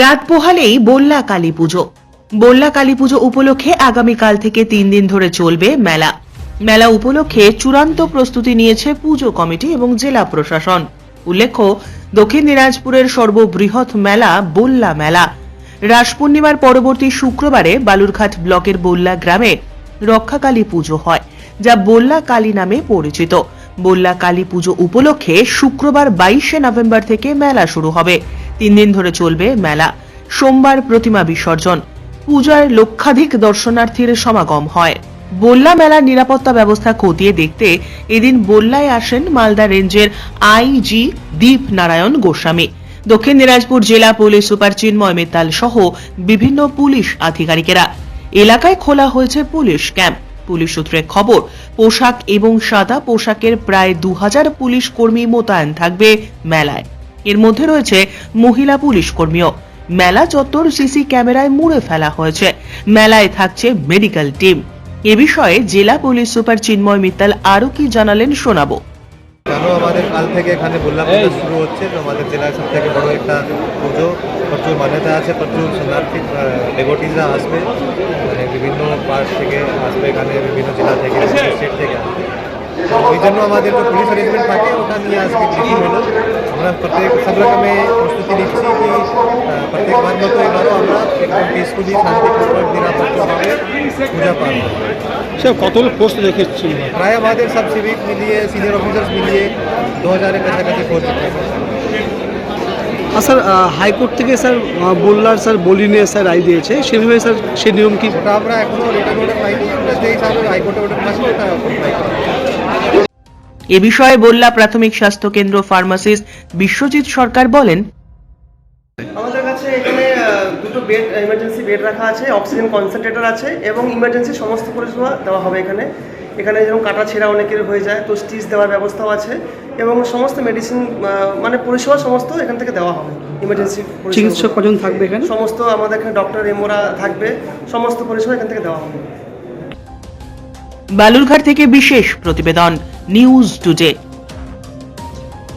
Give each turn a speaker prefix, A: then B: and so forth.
A: রাত পোহালেই বল্লা কালী পুজো। বল্লা কালী পুজো উপলক্ষে আগামীকাল থেকে তিন দিন ধরে চলবে মেলা। মেলা উপলক্ষে চূড়ান্ত প্রস্তুতি নিয়েছে পুজো কমিটি এবং জেলা প্রশাসন। উল্লেখ্য, দক্ষিণ দিনাজপুরের সর্ববৃহৎ মেলা বল্লা মেলা। রাস পূর্ণিমার পরবর্তী শুক্রবারে বালুরঘাট ব্লকের বল্লা গ্রামে রক্ষাকালী পুজো হয়, যা বল্লা কালী নামে পরিচিত। বল্লা কালী পুজো উপলক্ষে শুক্রবার বাইশে নভেম্বর থেকে মেলা শুরু হবে। তিন দিন ধরে চলবে মেলা। সোমবার প্রতিমা বিসর্জন। পূজার লক্ষাধিক দর্শনার্থীর সমাগম হয়। বল্লা মেলার নিরাপত্তা ব্যবস্থা খতিয়ে দেখতে এদিন বল্লায় আসেন মালদা রেঞ্জের আইজি দীপ নারায়ণ গোস্বামী। দক্ষিণ দিনাজপুর জেলা পুলিশ সুপার চিন্ময় মিত্তাল সহ বিভিন্ন পুলিশ আধিকারিকেরা। এলাকায় খোলা হয়েছে পুলিশ ক্যাম্প। পুলিশ সূত্রে খবর, পোশাক এবং সাদা পোশাকের প্রায় দু হাজার পুলিশ কর্মী মোতায়েন থাকবে মেলায়। এর মধ্যে রয়েছে মহিলা পুলিশ কর্মীও। মেলা চত্বর সিসি ক্যামেরায় মুড়ে ফেলা হয়েছে। মেলায় থাকছে মেডিকেল টিম। এ বিষয়ে জেলা পুলিশ সুপার চিন্ময় মিত্তাল আরও কি জানালেন শোনাবো।
B: কেন আমাদের কাল থেকে এখানে বললাম পুজো শুরু হচ্ছে? তো আমাদের জেলার সব থেকে বড় একটা পুজো। প্রচুর মান্যতা আছে প্রচুর শরণার্থী ডেভোটিসরা আসবে। মানে বিভিন্ন পার্ট থেকে আসবে এখানে বিভিন্ন জেলা থেকে স্টেট থেকে আসবে। ওই জন্য আমাদের যে পুলিশ অ্যারেঞ্জমেন্ট থাকে ওটা নিয়ে আজকে ব্রিফিং হলো। আমরা প্রত্যেক সব রকমে প্রস্তুতি নিচ্ছি কি প্রত্যেকবার মতো এবারও আমরা একদম পিসফুলি শান্তিপূর্বক নিরাপত্তাভাবে পূজা করব।
C: স্যার কত পোস্ট দেখেছি?
B: প্রায় আমাদের সব সিভিক মিলিয়ে সিনিয়র অফিসার্স মিলিয়ে দু হাজারের কাছাকাছি ফোর্স
C: আর স্যার হাইকোর্ট থেকে স্যার বললার স্যার বলি নিয়ে স্যার রায় দিয়েছে। সেভাবে স্যার সে নিয়ম কি?
B: ওটা আমরা এখনও রিটার্ন অর্ডার পাইনি। আমরা যে হিসাবে হাইকোর্টে অর্ডার পাচ্ছি ওটা
A: এ বিষয়ে বল্লা প্রাথমিক স্বাস্থ্য কেন্দ্র ফার্মাসিস্ট বিশ্বজিৎ সরকার বলেন
D: আমাদের কাছে এখানে দুটো বেড ইমার্জেন্সি বেড রাখা আছে অক্সিজেন কনসেন্ট্রেটর আছে এবং ইমার্জেন্সি সমস্ত পরিষেবা দেওয়া হবে এখানে। এখানে যেরকম কাটা ছেঁড়া অনেকের হয়ে যায় তো স্টিচ দেওয়ার ব্যবস্থাও আছে এবং সমস্ত মেডিসিন মানে পরিষেবা সমস্ত এখান থেকে দেওয়া হবে ইমার্জেন্সি
C: চিকিৎসক কজন থাকবে এখানে?
D: সমস্ত আমাদের এখানে ডক্টর এমোরা থাকবে সমস্ত পরিষেবা এখান থেকে দেওয়া হবে।
A: বালুরঘাট থেকে বিশেষ প্রতিবেদন। News Today.